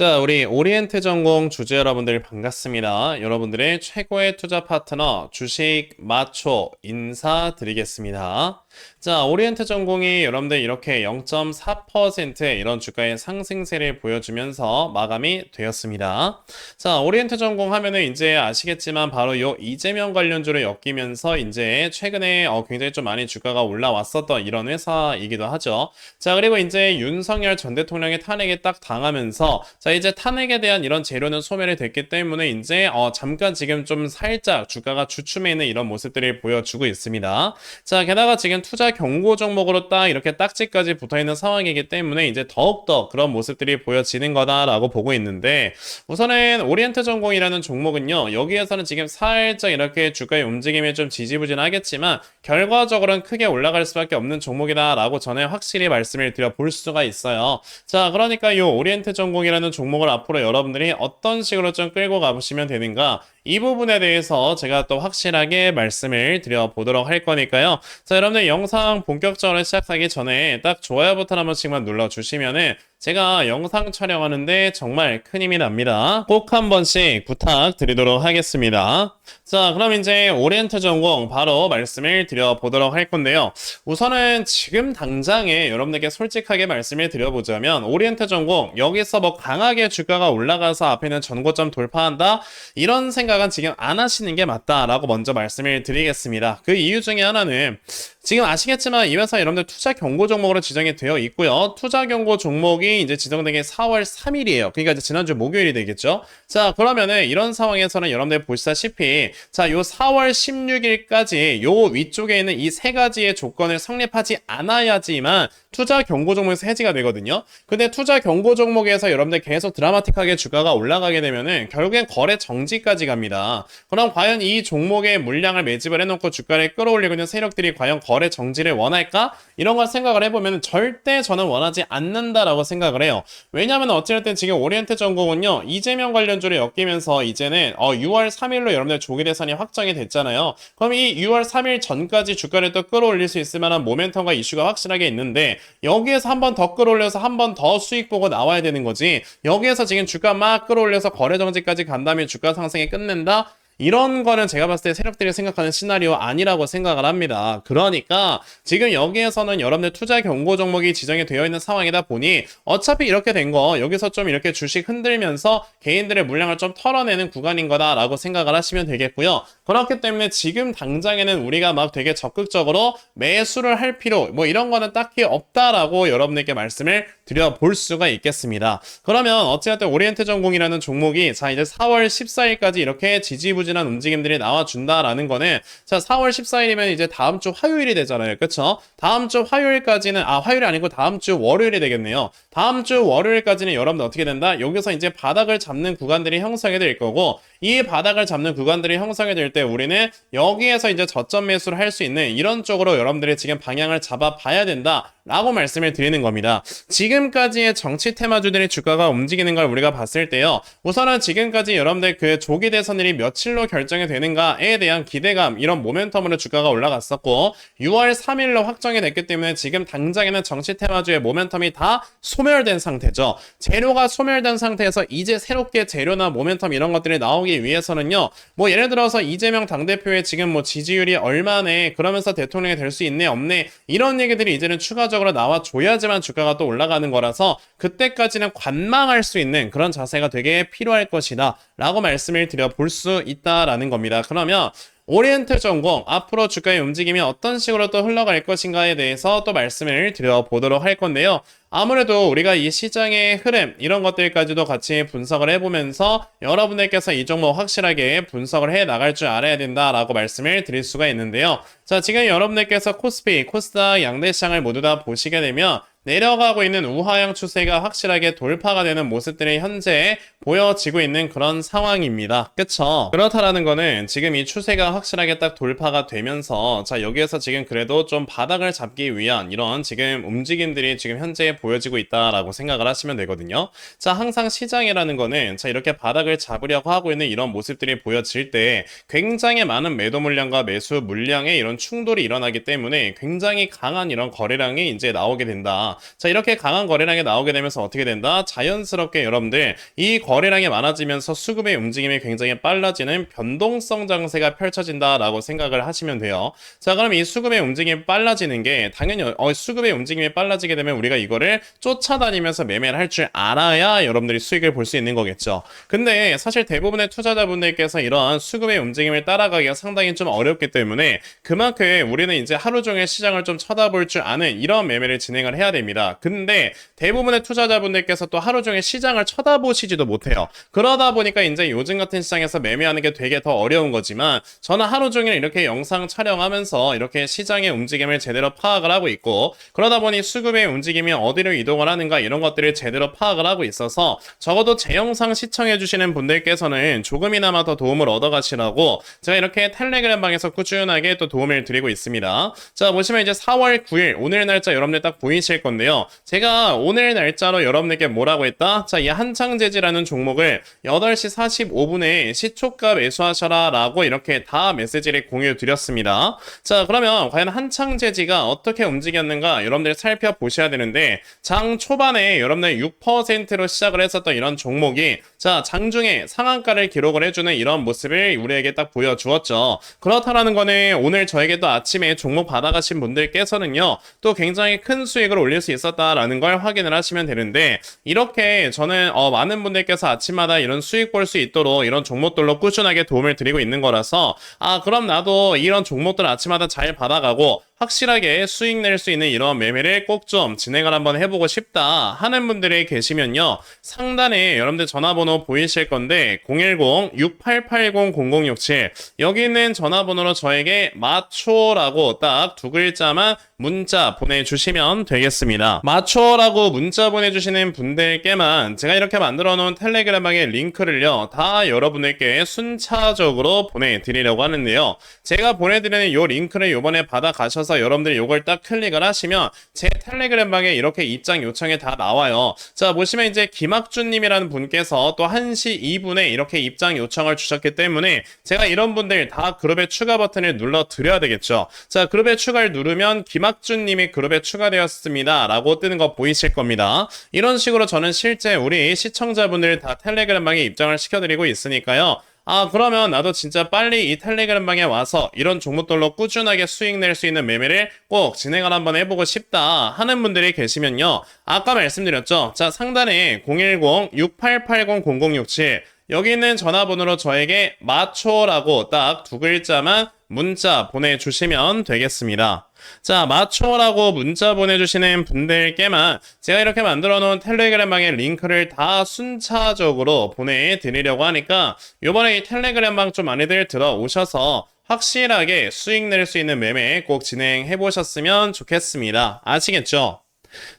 자, 우리 오리엔트 전공 주주 여러분들 반갑습니다. 여러분들의 최고의 투자 파트너 주식 마초 인사드리겠습니다. 자, 오리엔트 전공이 여러분들 이렇게 0.4%의 이런 주가의 상승세를 보여주면서 마감이 되었습니다. 자, 오리엔트 전공 하면은 이제 아시겠지만 바로 요 이재명 관련주를 엮이면서 이제 최근에 어, 굉장히 좀 많이 주가가 올라왔었던 이런 회사이기도 하죠. 자, 그리고 이제 윤석열 전 대통령의 탄핵에 딱 당하면서 자, 이제 탄핵에 대한 이런 재료는 소멸이 됐기 때문에 이제 어, 잠깐 지금 좀 살짝 주가가 주춤해 있는 이런 모습들을 보여주고 있습니다. 자, 게다가 지금 투자 경고 종목으로 딱 이렇게 딱지까지 붙어 있는 상황이기 때문에 이제 더욱더 그런 모습들이 보여지는 거다라고 보고 있는데 우선은 오리엔트 전공이라는 종목은요. 여기에서는 지금 살짝 이렇게 주가의 움직임이 좀 지지부진하겠지만 결과적으로는 크게 올라갈 수밖에 없는 종목이다라고 저는 확실히 말씀을 드려 볼 수가 있어요. 자, 그러니까 이 오리엔트 전공이라는 종목을 앞으로 여러분들이 어떤 식으로 좀 끌고 가보시면 되는가 이 부분에 대해서 제가 또 확실하게 말씀을 드려 보도록 할 거니까요. 자, 여러분들 영상 본격적으로 시작하기 전에 딱 좋아요 버튼 한 번씩만 눌러주시면은 제가 영상 촬영하는데 정말 큰 힘이 납니다. 꼭 한 번씩 부탁드리도록 하겠습니다. 자, 그럼 이제 오리엔트 전공 바로 말씀을 드려보도록 할 건데요. 우선은 지금 당장에 여러분들께 솔직하게 말씀을 드려보자면 오리엔트 전공 여기서 뭐 강하게 주가가 올라가서 앞에는 전고점 돌파한다 이런 생각 은 지금 안 하시는 게 맞다라고 먼저 말씀을 드리겠습니다. 그 이유 중에 하나는 지금 아시겠지만 이 회사 여러분들 투자 경고 종목으로 지정이 되어 있고요. 투자 경고 종목이 이제 지정된 게 4월 3일이에요. 그러니까 이제 지난주 목요일이 되겠죠. 자, 그러면은 이런 상황에서는 여러분들 보시다시피 자, 요 4월 16일까지 요 위쪽에 있는 이 세 가지의 조건을 성립하지 않아야지만 투자 경고 종목에서 해지가 되거든요. 근데 투자 경고 종목에서 여러분들 계속 드라마틱하게 주가가 올라가게 되면은 결국엔 거래 정지까지 갑니다. 그럼 과연 이 종목의 물량을 매집을 해놓고 주가를 끌어올리고 있는 세력들이 과연 거래 정지를 원할까? 이런 걸 생각을 해보면 절대 저는 원하지 않는다라고 생각을 해요. 왜냐하면 어찌됐든 지금 오리엔트 전공은요 이재명 관련주를 엮이면서 이제는 어 6월 3일로 여러분들 조기 대선이 확정이 됐잖아요. 그럼 이 6월 3일 전까지 주가를 또 끌어올릴 수 있을 만한 모멘텀과 이슈가 확실하게 있는데 여기에서 한 번 더 끌어올려서 한 번 더 수익 보고 나와야 되는 거지. 여기에서 지금 주가 막 끌어올려서 거래 정지까지 간 다음에 주가 상승에 끝 낸다? 이런 거는 제가 봤을 때 세력들이 생각하는 시나리오 아니라고 생각을 합니다. 그러니까 지금 여기에서는 여러분들 투자 경고 종목이 지정이 되어 있는 상황이다 보니 어차피 이렇게 된 거 여기서 좀 이렇게 주식 흔들면서 개인들의 물량을 좀 털어내는 구간인 거다라고 생각을 하시면 되겠고요. 그렇기 때문에 지금 당장에는 우리가 막 되게 적극적으로 매수를 할 필요 뭐 이런 거는 딱히 없다라고 여러분들께 말씀을 드려 볼 수가 있겠습니다. 그러면 어찌됐든 오리엔트 전공이라는 종목이 자 이제 4월 14일까지 이렇게 지지부진 한 움직임들이 나와준다라는 거는 자 4월 14일이면 이제 다음 주 화요일이 되잖아요. 그쵸? 다음 주 화요일까지는 아 화요일이 아니고 다음 주 월요일이 되겠네요. 다음 주 월요일까지는 여러분들 어떻게 된다? 여기서 이제 바닥을 잡는 구간들이 형성이 될 거고 이 바닥을 잡는 구간들이 형성이 될 때 우리는 여기에서 이제 저점 매수를 할 수 있는 이런 쪽으로 여러분들이 지금 방향을 잡아 봐야 된다. 라고 말씀을 드리는 겁니다. 지금까지의 정치 테마주들의 주가가 움직이는 걸 우리가 봤을 때요. 우선은 지금까지 여러분들 그 조기 대선일이 며칠로 결정이 되는가에 대한 기대감, 이런 모멘텀으로 주가가 올라갔었고 6월 3일로 확정이 됐기 때문에 지금 당장에는 정치 테마주의 모멘텀이 다 소멸된 상태죠. 재료가 소멸된 상태에서 이제 새롭게 재료나 모멘텀 이런 것들이 나오기 위해서는요. 뭐 예를 들어서 이재명 당대표의 지금 뭐 지지율이 얼마네 그러면서 대통령이 될 수 있네 없네 이런 얘기들이 이제는 추가적으로 나와줘야지만 주가가 또 올라가는 거라서 그때까지는 관망할 수 있는 그런 자세가 되게 필요할 것이다 라고 말씀을 드려 볼 수 있다라는 겁니다. 그러면 오리엔트 전공 앞으로 주가의 움직임이 어떤 식으로 또 흘러갈 것인가에 대해서 또 말씀을 드려보도록 할 건데요. 아무래도 우리가 이 시장의 흐름 이런 것들까지도 같이 분석을 해보면서 여러분들께서 이 종목 확실하게 분석을 해 나갈 줄 알아야 된다라고 말씀을 드릴 수가 있는데요. 자 지금 여러분들께서 코스피, 코스닥 양대 시장을 모두 다 보시게 되면 내려가고 있는 우하향 추세가 확실하게 돌파가 되는 모습들이 현재 보여지고 있는 그런 상황입니다. 그쵸? 그렇다라는 거는 지금 이 추세가 확실하게 딱 돌파가 되면서 자 여기에서 지금 그래도 좀 바닥을 잡기 위한 이런 지금 움직임들이 지금 현재 보여지고 있다라고 생각을 하시면 되거든요. 자 항상 시장이라는 거는 자 이렇게 바닥을 잡으려고 하고 있는 이런 모습들이 보여질 때 굉장히 많은 매도 물량과 매수 물량의 이런 충돌이 일어나기 때문에 굉장히 강한 이런 거래량이 이제 나오게 된다. 자, 이렇게 강한 거래량이 나오게 되면서 어떻게 된다? 자연스럽게 여러분들 이 거래량이 많아지면서 수급의 움직임이 굉장히 빨라지는 변동성 장세가 펼쳐진다라고 생각을 하시면 돼요. 자, 그럼 이 수급의 움직임이 빨라지는 게 당연히 어, 수급의 움직임이 빨라지게 되면 우리가 이거를 쫓아다니면서 매매를 할 줄 알아야 여러분들이 수익을 볼 수 있는 거겠죠. 근데 사실 대부분의 투자자분들께서 이러한 수급의 움직임을 따라가기가 상당히 좀 어렵기 때문에 그만큼 우리는 이제 하루 종일 시장을 좀 쳐다볼 줄 아는 이런 매매를 진행을 해야 됩니다. 근데 대부분의 투자자분들께서 또 하루 종일 시장을 쳐다보시지도 못해요. 그러다 보니까 이제 요즘 같은 시장에서 매매하는 게 되게 더 어려운 거지만 저는 하루 종일 이렇게 영상 촬영하면서 이렇게 시장의 움직임을 제대로 파악을 하고 있고 그러다 보니 수급의 움직임이 어디로 이동을 하는가 이런 것들을 제대로 파악을 하고 있어서 적어도 제 영상 시청해 주시는 분들께서는 조금이나마 더 도움을 얻어 가시라고 제가 이렇게 텔레그램 방에서 꾸준하게 또 도움을 드리고 있습니다. 자 보시면 이제 4월 9일 오늘 날짜 여러분들 딱 보이실 건데요. 제가 오늘 날짜로 여러분들께 뭐라고 했다? 자 이 한창재지라는 종목을 8시 45분에 시초가 매수하셔라 라고 이렇게 다 메시지를 공유 드렸습니다. 자 그러면 과연 한창재지가 어떻게 움직였는가 여러분들 살펴보셔야 되는데 장 초반에 여러분들 6%로 시작을 했었던 이런 종목이 자 장중에 상한가를 기록을 해주는 이런 모습을 우리에게 딱 보여주었죠. 그렇다라는 거는 오늘 저에게 또 아침에 종목 받아가신 분들께서는요 또 굉장히 큰 수익을 올릴 수 있었다라는 걸 확인을 하시면 되는데 이렇게 저는 어, 많은 분들께서 아침마다 이런 수익 볼 수 있도록 이런 종목들로 꾸준하게 도움을 드리고 있는 거라서 아 그럼 나도 이런 종목들 아침마다 잘 받아가고 확실하게 수익 낼 수 있는 이런 매매를 꼭 좀 진행을 한번 해보고 싶다 하는 분들이 계시면요. 상단에 여러분들 전화번호 보이실 건데 010-6880-0067 여기 있는 전화번호로 저에게 마초라고 딱 두 글자만 문자 보내주시면 되겠습니다. 마초라고 문자 보내주시는 분들께만 제가 이렇게 만들어 놓은 텔레그램방의 링크를요. 다 여러분들께 순차적으로 보내드리려고 하는데요. 제가 보내드리는 이 링크를 이번에 받아가셔서 여러분들이 이걸 딱 클릭을 하시면 제 텔레그램 방에 이렇게 입장 요청이 다 나와요. 자 보시면 이제 김학준님이라는 분께서 또 1시 2분에 이렇게 입장 요청을 주셨기 때문에 제가 이런 분들 다 그룹에 추가 버튼을 눌러 드려야 되겠죠. 자 그룹에 추가를 누르면 김학준님이 그룹에 추가되었습니다. 라고 뜨는 거 보이실 겁니다. 이런 식으로 저는 실제 우리 시청자분들 다 텔레그램 방에 입장을 시켜드리고 있으니까요. 아, 그러면 나도 진짜 빨리 이 텔레그램 방에 와서 이런 종목들로 꾸준하게 수익 낼 수 있는 매매를 꼭 진행을 한번 해보고 싶다 하는 분들이 계시면요. 아까 말씀드렸죠. 자, 상단에 010-6880-0067 여기 있는 전화번호로 저에게 마초라고 딱 두 글자만 문자 보내주시면 되겠습니다. 자, 마초라고 문자 보내주시는 분들께만 제가 이렇게 만들어 놓은 텔레그램방의 링크를 다 순차적으로 보내드리려고 하니까 요번에 이 텔레그램방 좀 많이들 들어오셔서 확실하게 수익 낼 수 있는 매매 꼭 진행해 보셨으면 좋겠습니다. 아시겠죠?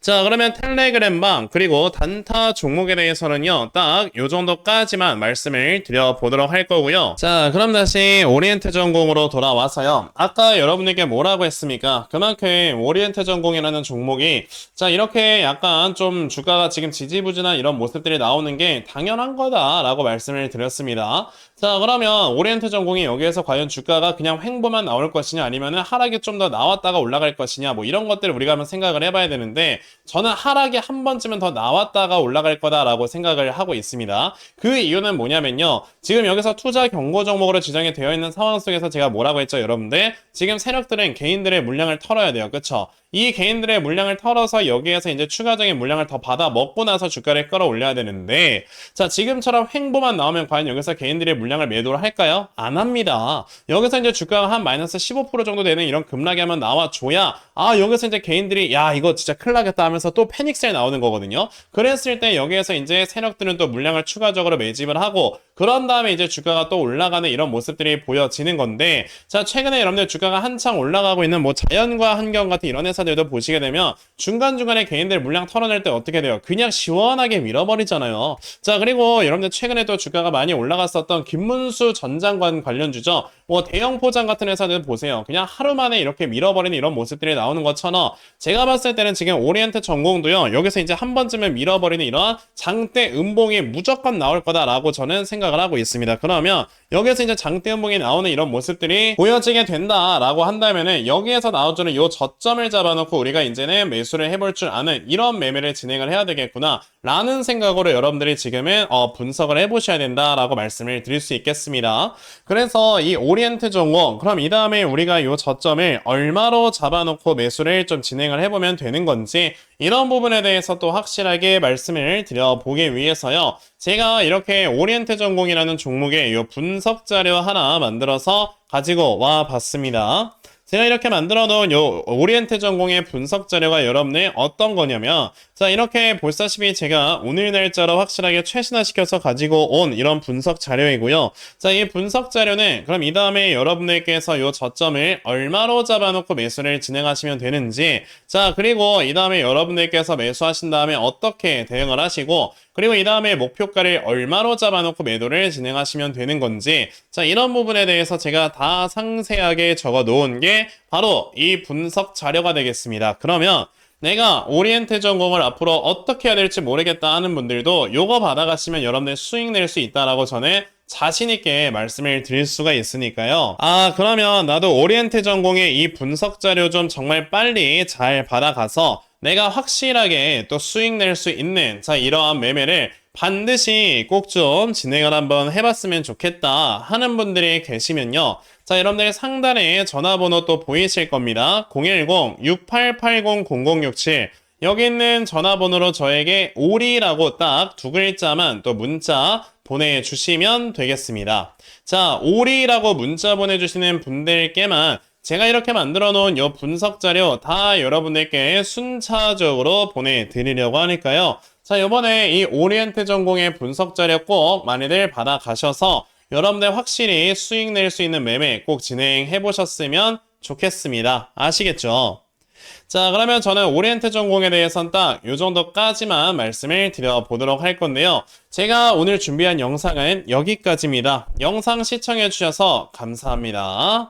자, 그러면 텔레그램방 그리고 단타 종목에 대해서는요. 딱 요 정도까지만 말씀을 드려보도록 할 거고요. 자, 그럼 다시 오리엔트 전공으로 돌아와서요. 아까 여러분에게 뭐라고 했습니까? 그만큼 오리엔트 전공이라는 종목이 자, 이렇게 약간 좀 주가가 지금 지지부진한 이런 모습들이 나오는 게 당연한 거다라고 말씀을 드렸습니다. 자, 그러면 오리엔트 전공이 여기에서 과연 주가가 그냥 횡보만 나올 것이냐 아니면은 하락이 좀 더 나왔다가 올라갈 것이냐 뭐 이런 것들을 우리가 한번 생각을 해봐야 되는데 저는 하락이 한 번쯤은 더 나왔다가 올라갈 거다라고 생각을 하고 있습니다. 그 이유는 뭐냐면요. 지금 여기서 투자 경고 종목으로 지정이 되어 있는 상황 속에서 제가 뭐라고 했죠, 여러분들? 지금 세력들은 개인들의 물량을 털어야 돼요. 그쵸? 이 개인들의 물량을 털어서 여기에서 이제 추가적인 물량을 더 받아 먹고 나서 주가를 끌어올려야 되는데 자 지금처럼 횡보만 나오면 과연 여기서 개인들의 물량을 매도를 할까요? 안 합니다. 여기서 이제 주가가 한 마이너스 15% 정도 되는 이런 급락이 한번 나와줘야 아 여기서 이제 개인들이 야 이거 진짜 큰일 나겠다 하면서 또 패닉셀 나오는 거거든요. 그랬을 때 여기에서 이제 세력들은 또 물량을 추가적으로 매집을 하고 그런 다음에 이제 주가가 또 올라가는 이런 모습들이 보여지는 건데 자 최근에 여러분들 주가가 한창 올라가고 있는 뭐 자연과 환경 같은 이런 회사 들도 보시게 되면 중간중간에 개인들 물량 털어낼 때 어떻게 돼요? 그냥 시원하게 밀어버리잖아요. 자 그리고 여러분들 최근에 또 주가가 많이 올라갔었던 김문수 전 장관 관련 주죠. 뭐 대형 포장 같은 회사들 보세요. 그냥 하루 만에 이렇게 밀어버리는 이런 모습들이 나오는 것처럼 제가 봤을 때는 지금 오리엔트 전공도요. 여기서 이제 한 번쯤은 밀어버리는 이런 장대 음봉이 무조건 나올 거다라고 저는 생각을 하고 있습니다. 그러면 여기서 이제 장대 음봉이 나오는 이런 모습들이 보여지게 된다라고 한다면은 여기에서 나와주는 요 저점을 잡아 잡아놓고 우리가 이제는 매수를 해볼 줄 아는 이런 매매를 진행을 해야 되겠구나 라는 생각으로 여러분들이 지금은 어, 분석을 해보셔야 된다라고 말씀을 드릴 수 있겠습니다. 그래서 이 오리엔트 전공 그럼 이 다음에 우리가 이 저점을 얼마로 잡아놓고 매수를 좀 진행을 해보면 되는 건지 이런 부분에 대해서 또 확실하게 말씀을 드려보기 위해서요. 제가 이렇게 오리엔트 전공이라는 종목의 이 분석 자료 하나 만들어서 가지고 와 봤습니다. 제가 이렇게 만들어 놓은 요 오리엔트 전공의 분석 자료가 여러분의 어떤 거냐면 자 이렇게 보시다시피 제가 오늘 날짜로 확실하게 최신화시켜서 가지고 온 이런 분석 자료이고요. 자 이 분석 자료는 그럼 이 다음에 여러분들께서 요 저점을 얼마로 잡아놓고 매수를 진행하시면 되는지 자 그리고 이 다음에 여러분들께서 매수하신 다음에 어떻게 대응을 하시고 그리고 이 다음에 목표가를 얼마로 잡아놓고 매도를 진행하시면 되는 건지 자 이런 부분에 대해서 제가 다 상세하게 적어 놓은 게 바로 이 분석 자료가 되겠습니다. 그러면 내가 오리엔트 전공을 앞으로 어떻게 해야 될지 모르겠다 하는 분들도 요거 받아가시면 여러분들 수익 낼 수 있다라고 저는 자신있게 말씀을 드릴 수가 있으니까요. 아, 그러면 나도 오리엔트 전공의 이 분석 자료 좀 정말 빨리 잘 받아가서 내가 확실하게 또 수익 낼 수 있는 자, 이러한 매매를 반드시 꼭 좀 진행을 한번 해봤으면 좋겠다 하는 분들이 계시면요. 자, 여러분들 상단에 전화번호 또 보이실 겁니다. 010-6880-0067 여기 있는 전화번호로 저에게 오리라고 딱 두 글자만 또 문자 보내주시면 되겠습니다. 자, 오리라고 문자 보내주시는 분들께만 제가 이렇게 만들어 놓은 이 분석 자료 다 여러분들께 순차적으로 보내드리려고 하니까요. 자, 이번에 이 오리엔트 전공의 분석 자료 꼭 많이들 받아가셔서 여러분들 확실히 수익 낼 수 있는 매매 꼭 진행해 보셨으면 좋겠습니다. 아시겠죠? 자, 그러면 저는 오리엔트 전공에 대해서는 딱요 정도까지만 말씀을 드려보도록 할 건데요. 제가 오늘 준비한 영상은 여기까지입니다. 영상 시청해 주셔서 감사합니다.